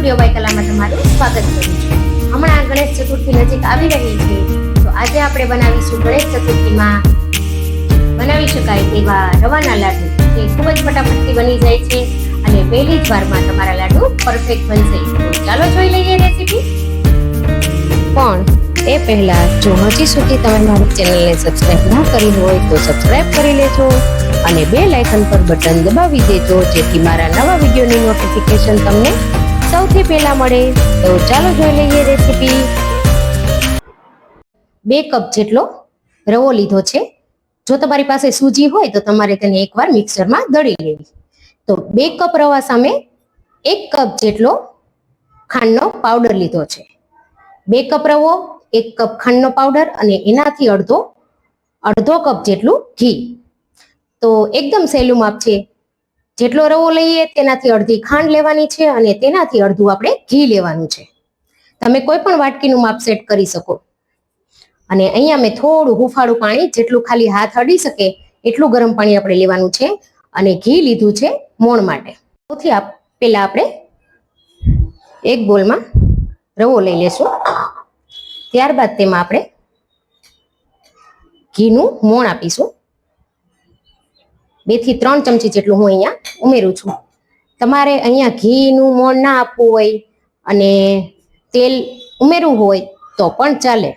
સૂર્યભાઈ કલામાં તમારું સ્વાગત કરું છું. હમણાં ગણેશ ચતુર્થી નજીક આવી રહી છે, તો આજે આપણે બનાવીશું ગણેશ ચતુર્થીમાં બનાવી શકાય તેવા રવાના લાડુ. જે ખૂબ જ ફટાફટથી બની જાય છે અને પહેલી જ વારમાં તમારા લાડુ પરફેક્ટ બનશે. તો ચાલો જોઈ લઈએ રેસીપી પણ એ પહેલાં જો હજી સુધી તમે મારી ચેનલને સબસ્ક્રાઇબ ન કરી હોય તો સબસ્ક્રાઇબ કરી લેજો અને બે લાઇકન પર બટન દબાવી દેજો, જેથી મારા નવા વિડીયોની નોટિફિકેશન તમને સૌથી પહેલા મળે તો ચાલો જોઈ લઈએ રેસીપી. બે કપ જેટલો રવો લીધો છે. જો તમારી પાસે સૂજી હોય તો તમારે તેને એકવાર મિક્સરમાં દળી લેવી. તો બે કપ રવા સામે એક કપ જેટલો ખાંડનો પાવડર લીધો છે. બે કપ રવો, એક કપ ખાંડનો પાવડર અને એનાથી અડધો અડધો કપ જેટલું ઘી. તો એકદમ સહેલું માપ છે. જેટલો રવો લઈએ તેનાથી અડધી ખાંડ લેવાની છે અને તેનાથી અડધું આપણે ઘી લેવાનું છે. તમે કોઈ પણ વાટકીનું માપ સેટ કરી શકો. અને અહીંયા મેં થોડું હુફાળું પાણી જેટલું ખાલી હાથ અડી શકે એટલું ગરમ પાણી આપણે લેવાનું છે અને ઘી લીધું છે મોણ માટે. સૌથી પહેલા આપણે એક બોલમાં રવો લઈ લેશું. ત્યારબાદ તેમાં આપણે ઘીનું મોણ આપીશું. બેથી ત્રણ ચમચી જેટલું હું અહીંયા ઉમેરું છું. તમારે અહીંયા ઘીનું મોણ ના આપવું હોય અને તેલ ઉમેરવું હોય તો પણ ચાલે.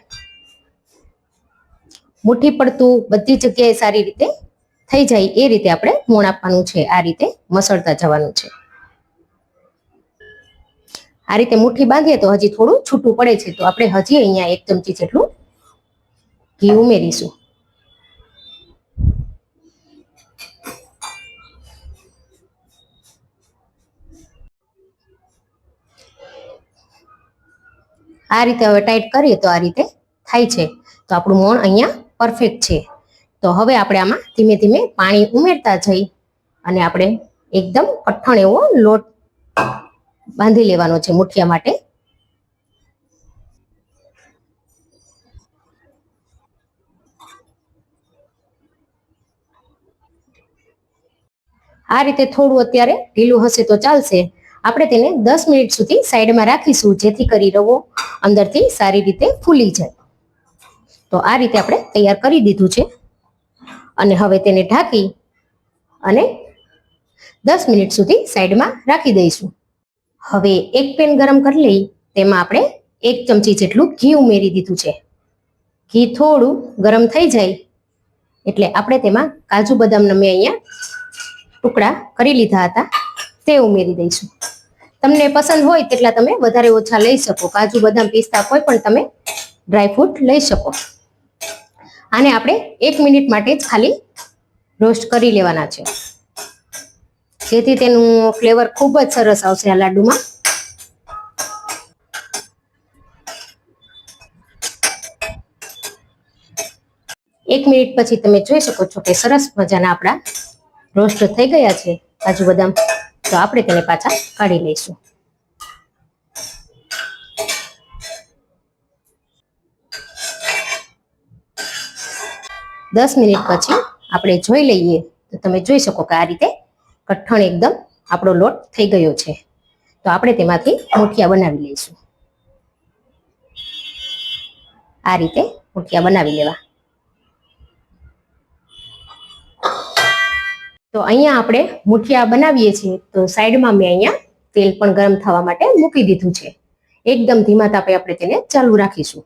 મુઠ્ઠી પડતું બધી જગ્યાએ સારી રીતે થઈ જાય એ રીતે આપણે મોણ આપવાનું છે. આ રીતે મસળતા જવાનું છે. આ રીતે મુઠ્ઠી બાંધીએ તો હજી થોડું છૂટું પડે છે. તો આપણે હજી અહીંયા એક ચમચી જેટલું ઘી ઉમેરીશું. આ રીતે હવે ટાઈટ કરીએ તો આ રીતે થાય છે. તો આપણું મોણ અહીંયા પરફેક્ટ છે. તો હવે આપણે આમાં ધીમે ધીમે પાણી ઉમેરતા જઈ અને આપણે એકદમ કઠણ એવો લોટ બાંધી લેવાનો છે મુઠિયા માટે. આ રીતે થોડું અત્યારે ઢીલું હશે તો ચાલશે. આપણે તેને દસ મિનિટ સુધી સાઈડમાં રાખીશું, જેથી કરી રવો અંદરથી સારી રીતે ફૂલી જાય. તો આ રીતે આપણે તૈયાર કરી દીધું છે. અને હવે તેને ઢાંકી અને દસ મિનિટ સુધી સાઈડમાં રાખી દઈશું. હવે એક પેન ગરમ કરી લઈ, તેમાં આપણે એક ચમચી જેટલું ઘી ઉમેરી દીધું છે. ઘી થોડું ગરમ થઈ જાય, એટલે આપણે તેમાં કાજુ બદામના મેં અહીંયા ટુકડા કરી લીધા હતા, તે ઉમેરી દઈશું. તમને પસંદ હોય તેટલા તમે વધારે ઓછા લઈ શકો. કાજુ, બદામ, પિસ્તા કોઈ પણ તમે ડ્રાયફ્રૂટ લઈ શકો. આને આપણે એક મિનિટ માટે જ ખાલી રોસ્ટ કરી લેવાના છે. જેથી તેનું ફ્લેવર ખૂબ જ સરસ આવશે આ લાડુમાં. એક મિનિટ પછી તમે જોઈ શકો છો કે સરસ મજાના આપણા રોસ્ટ થઈ ગયા છે. કાજુ, બદામ તો આપણે તેને પાછા કાઢી લઈશું. દસ મિનિટ પછી આપણે જોઈ લઈએ તો તમે જોઈ શકો કે આ રીતે કઠણ એકદમ આપણો લોટ થઈ ગયો છે. તો આપણે તેમાંથી મુઠિયા બનાવી લઈશું. આ રીતે મુઠિયા બનાવી લેવા. તો અહીંયા આપણે મુઠિયા બનાવીએ છીએ. તો સાઈડમાં મેં અહીંયા તેલ પણ ગરમ થવા માટે મૂકી દીધું છે. એકદમ ધીમા તાપે આપણે તેને ચાલુ રાખીશું.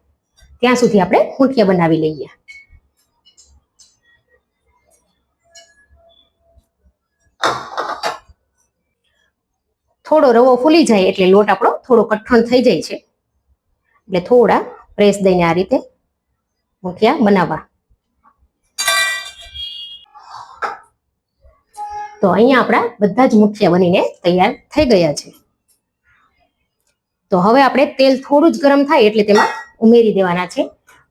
ત્યાં સુધી આપણે મુઠિયા બનાવી લઈએ. થોડો રવો ફૂલી જાય એટલે લોટ આપણો થોડો કઠણ થઈ જાય છે. એટલે થોડા પ્રેસ દઈને આ રીતે મુઠિયા બનાવવા. તો અહીંયા આપણા બધા જ મુઠિયા બનીને તૈયાર થઈ ગયા છે. તો હવે આપણે તેલ થોડું જ ગરમ થાય એટલે તેમાં ઉમેરી દેવાના છે.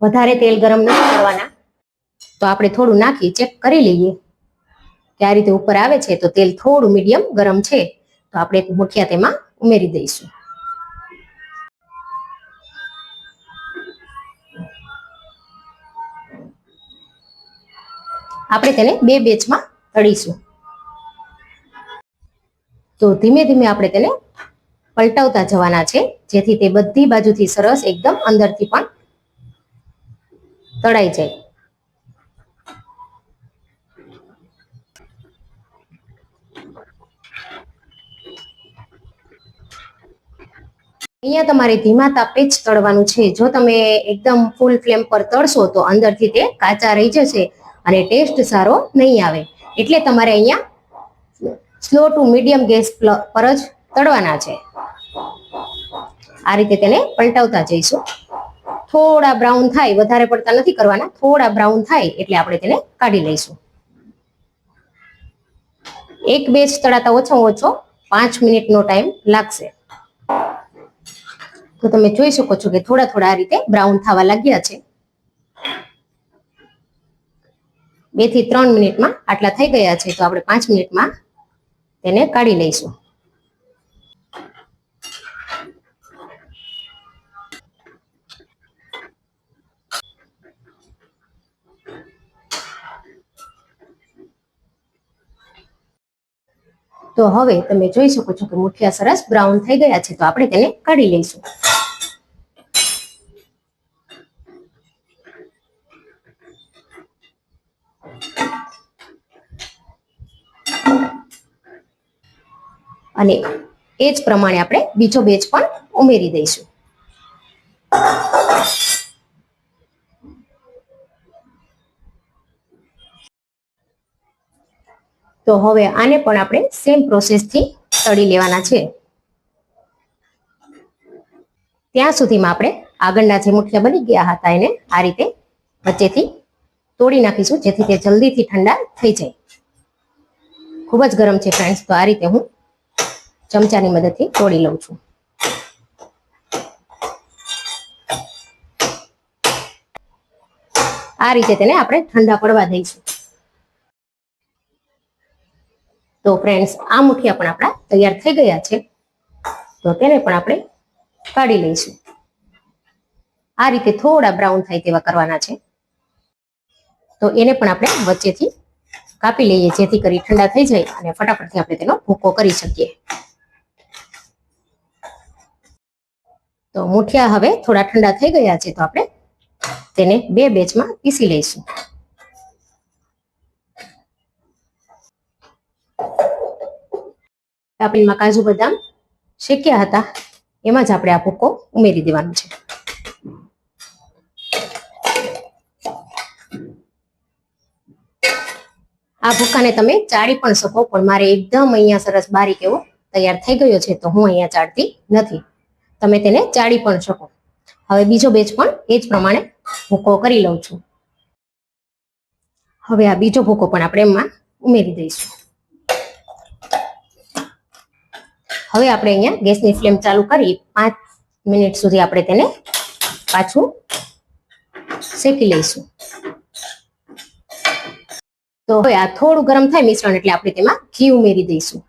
વધારે તેલ ગરમ નથી કરવાના. તો આપણે થોડું નાખી, ચેક કરી લઈએ કે આ રીતે ઉપર આવે છે તો તેલ થોડું મીડિયમ ગરમ છે. તો આપણે મુઠિયા તેમાં ઉમેરી દઈશું. આપણે તેને બે બેચમાં તળીશું. તો ધીમે ધીમે આપણે તેને પલટાવતા જવાના છે, જેથી તે બધી બાજુથી સરસ એકદમ અંદરથી પણ તળાઈ જાય. અહીંયા તમારે ધીમા તાપે જ તળવાનું છે. જો તમે એકદમ ફૂલ ફ્લેમ પર તળશો તો અંદરથી તે કાચા રહી જશે અને ટેસ્ટ સારો નહીં આવે. એટલે તમારે અહીંયા સ્લો ટુ મીડિયમ ગેસ પર જ તળવાના છે. આ રીતે તેને પલટાવતા જઈશું. થોડા બ્રાઉન થાય, વધારે પડતા નથી કરવાના. થોડા બ્રાઉન થાય એટલે આપણે તેને કાઢી લઈશું. એક બેચ તળાતા ઓછો ઓછો પાંચ મિનિટનો ટાઈમ લાગશે. તો તમે જોઈ શકો છો કે થોડા થોડા આ રીતે બ્રાઉન થવા લાગ્યા છે. બેથી ત્રણ મિનિટમાં આટલા થઈ ગયા છે. તો આપણે પાંચ મિનિટમાં તેને કાઢી લઈશું. તો હવે તમે જોઈ શકો છો કે મુઠિયા સરસ બ્રાઉન થઈ ગયા છે, તો આપણે તેને કાઢી લઈશું. અને એ જ પ્રમાણે આપણે બીજો બેચ પણ ઉમેરી દઈશું. તો હવે આને પણ આપણે સેમ પ્રોસેસથી તળી લેવાના છે. ત્યાં સુધીમાં આપણે આગળના જે મુઠિયા બની ગયા હતા એને આ રીતે વચ્ચેથી તોડી નાખીશું, જેથી તે જલ્દીથી ઠંડા થઈ જાય. ખૂબ જ ગરમ છે ફ્રેન્ડ્સ તો આ રીતે હું ચમચાની મદદથી તોડી લઉં છું. આ રીતે તેને આપણે ઠંડા પડવા દઈશું. તો ફ્રેન્ડ્સ આ મુઠિયા પણ આપણા તૈયાર થઈ ગયા છે. તો તેને પણ આપણે કાઢી લઈશું. આ રીતે થોડા બ્રાઉન થાય તેવા કરવાના છે. તો એને પણ આપણે વચ્ચેથી કાપી લઈએ, જેથી કરી ઠંડા થઈ જાય અને ફટાફટથી આપણે તેનો ભૂકો કરી શકીએ. તો મુઠિયા હવે થોડા ઠંડા થઈ ગયા છે તો આપણે તેને બે બેચમાં પીસી લઈશું. કાપીમાં કાજુ બદામ શેક્યા હતા, એમાં જ આપણે આ ભૂકો ઉમેરી દેવાનો છે. આ ભૂકાને તમે ચાળી પણ શકો, પણ મારે એકદમ અહીંયા સરસ બારીક એવો તૈયાર થઈ ગયો છે તો હું અહીંયા ચાળતી નથી. તમે તેને ચાળી પણ શકો. હવે બીજો બેચ પણ એ જ પ્રમાણે ભૂકો કરી લઉં છું. હવે આ બીજો ભૂકો પણ આપણે એમાં ઉમેરી દઈશું. હવે આપણે અહીંયા ગેસની ફ્લેમ ચાલુ કરી પાંચ મિનિટ સુધી આપણે તેને પાછું શેકી લઈશું. તો હવે આ થોડું ગરમ થાય મિશ્રણ એટલે આપણે તેમાં ઘી ઉમેરી દઈશું.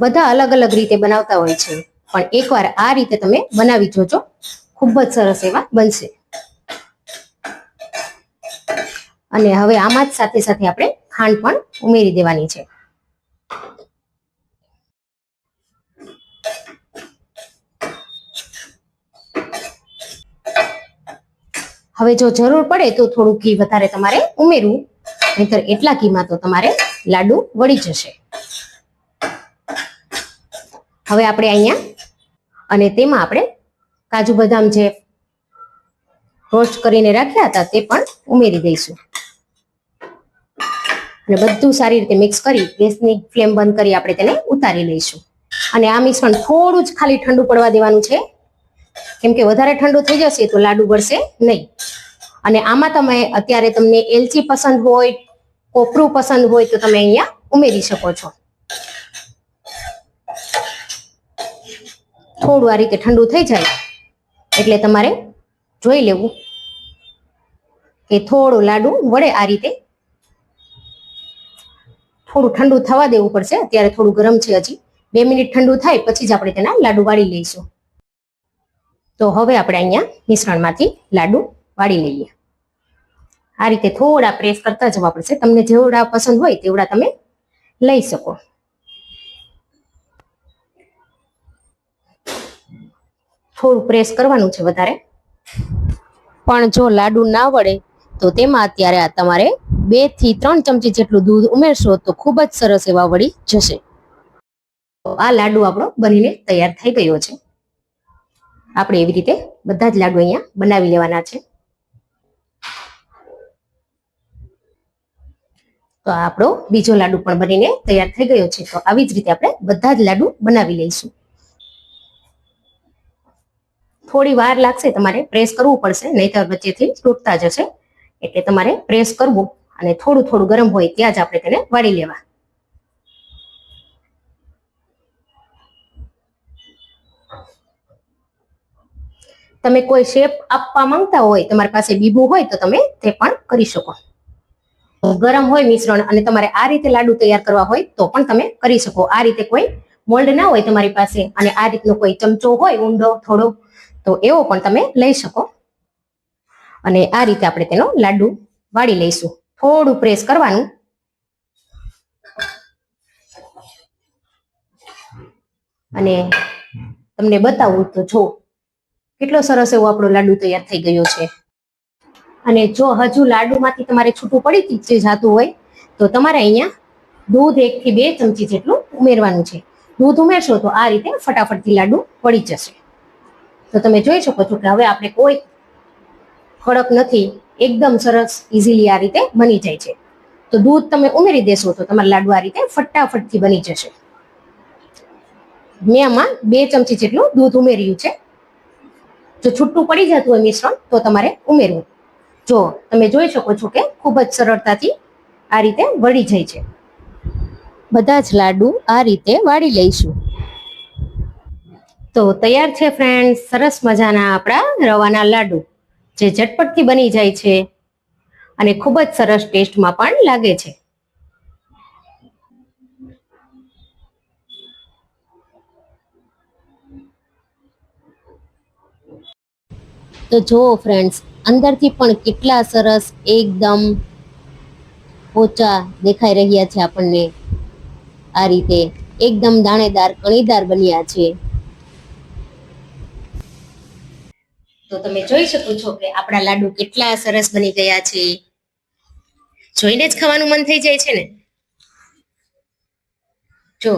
બધા અલગ અલગ રીતે બનાવતા હોય છે. પણ એકવાર આ રીતે તમે બનાવી જોજો. ખૂબ જ સરસ એવા બનશે. અને હવે આમાં જ સાથે સાથે આપણે ખાંડ પણ ઉમેરી દેવાની છે. હવે જો જરૂર પડે તો થોડું ઘી વધારે તમારે ઉમેરવું. નહીતર એટલા ઘીમાં તો તમારે લાડુ વળી જશે. હવે આપણે અહીંયા, અને તેમાં આપણે કાજુ બદામ જે રોસ્ટ કરીને રાખ્યા હતા તે પણ ઉમેરી દઈશું. અને બધું સારી રીતે મિક્સ કરી ગેસની ફ્લેમ બંધ કરી આપણે તેને ઉતારી લઈશું. અને આ મિશ્રણ થોડું જ ખાલી ઠંડુ પડવા દેવાનું છે. કેમ કે વધારે ઠંડુ થઈ જશે તો લાડુ બળશે નહીં. અને આમાં તમે અત્યારે તમને એલચી પસંદ હોય, કોપરું પસંદ હોય તો તમે અહીંયા ઉમેરી શકો છો. થોડું આ રીતે ઠંડુ થઈ જાય એટલે તમારે જોઈ લેવું કે થોડું લાડુ વળે આ રીતે થોડું ઠંડુ થવા દેવું પડશે. અત્યારે થોડું ગરમ છે હજી. બે મિનિટ ઠંડુ થાય પછી જ આપણે તેના લાડુ વાળી લઈશું. તો હવે આપણે અહીંયા મિશ્રણમાંથી લાડુ વાળી લઈએ. આ રીતે થોડા પ્રેસ કરતા જવા પડશે. તમને જેવડા પસંદ હોય તેવડા તમે લઈ શકો. થોડું પ્રેસ કરવાનું છે વધારે. પણ જો લાડુ ના વળે, તો તેમાં અત્યારે આ તમારે બેથી ત્રણ ચમચી જેટલું દૂધ ઉમેરશો, તો ખૂબ જ સરસ એવા વળી જશે. આ લાડુ આપણો બનીને તૈયાર થઈ ગયો છે. આપણે એવી રીતે બધા જ લાડુ અહીંયા બનાવી લેવાના છે. તો આપણો બીજો લાડુ પણ બનીને તૈયાર થઈ ગયો છે. તો આવી જ રીતે આપણે બધા જ લાડુ બનાવી લઈશું. થોડી વાર લાગશે તમારે પ્રેસ કરવું પડશે, નહીતર વચ્ચેથી તૂટતા જશે. એટલે તમારે પ્રેસ કરવું અને થોડું થોડું ગરમ હોય ત્યાં જ આપણે તેને વાળી લેવા. તમે કોઈ શેપ આપવા માંગતા હોય, તમારી પાસે બીબું હોય તો તમે તે પણ કરી શકો. ગરમ હોય મિશ્રણ અને તમારે આ રીતે લાડુ તૈયાર કરવા હોય તો પણ તમે કરી શકો. આ રીતે કોઈ મોલ્ડ ના હોય તમારી પાસે અને આ રીતનો કોઈ ચમચો હોય, ઊંડો, થોડો તો એવો પણ તમે લઈ શકો. અને આ રીતે આપણે તેનો લાડુ વાળી લઈશું. થોડું પ્રેસ કરવાનું. અને તમને બતાવું તો જો કેટલો સરસ એવો આપણો લાડુ તૈયાર થઈ ગયો છે. અને જો હજુ લાડુમાંથી તમારે છૂટું પડી જતું હોય, તો તમારે અહીંયા દૂધ એક થી બે ચમચી જેટલું ઉમેરવાનું છે. દૂધ ઉમેરશો તો આ રીતે ફટાફટથી લાડુ પડી જશે. તો તમે જોઈ શકો છો કે હવે આપણે કોઈ કડક નથી, એકદમ સરસ ઇઝીલી આ રીતે બની જાય છે. તો દૂધ તમે ઉમેરી દેશો તો તમારા લાડુ આ રીતે ફટાફટથી બની જશે. મેં આમાં બે ચમચી જેટલું દૂધ ઉમેર્યું છે. જો છૂટું પડી જતું હોય મિશ્રણ, તો તમારે ઉમેરવું. જો તમે જોઈ શકો છો કે ખૂબ જ સરળતાથી આ રીતે વળી જાય છે. બધા જ લાડુ આ રીતે વાળી લઈશું. તો તૈયાર છે ફ્રેન્ડ સરસ મજાના આપણા રવાના લાડુ, જે ઝટપટથી બની જાય છે અને ખૂબ જ સરસ ટેસ્ટમાં પણ લાગે છે. તો જુઓ ફ્રેન્ડ્સ અંદરથી પણ કેટલા સરસ એકદમ પોચા દેખાઈ રહ્યા છે આપણને. આ રીતે એકદમ દાણેદાર, કણીદાર બન્યા છે. તમે જોઈ શકો છો કે આપણા લાડુ કેટલા સરસ બની ગયા છે. જોઈને જ ખાવાનું મન થઈ જાય છે ને? જો.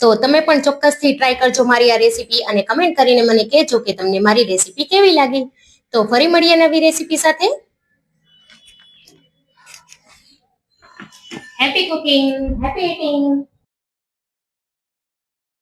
તો તમે પણ ચોક્કસથી ટ્રાય કરજો મારી આ રેસીપી અને કમેન્ટ કરીને મને કહેજો કે તમને મારી રેસીપી કેવી લાગી. તો ફરી મળીએ નવી રેસીપી સાથે. Happy cooking happy eating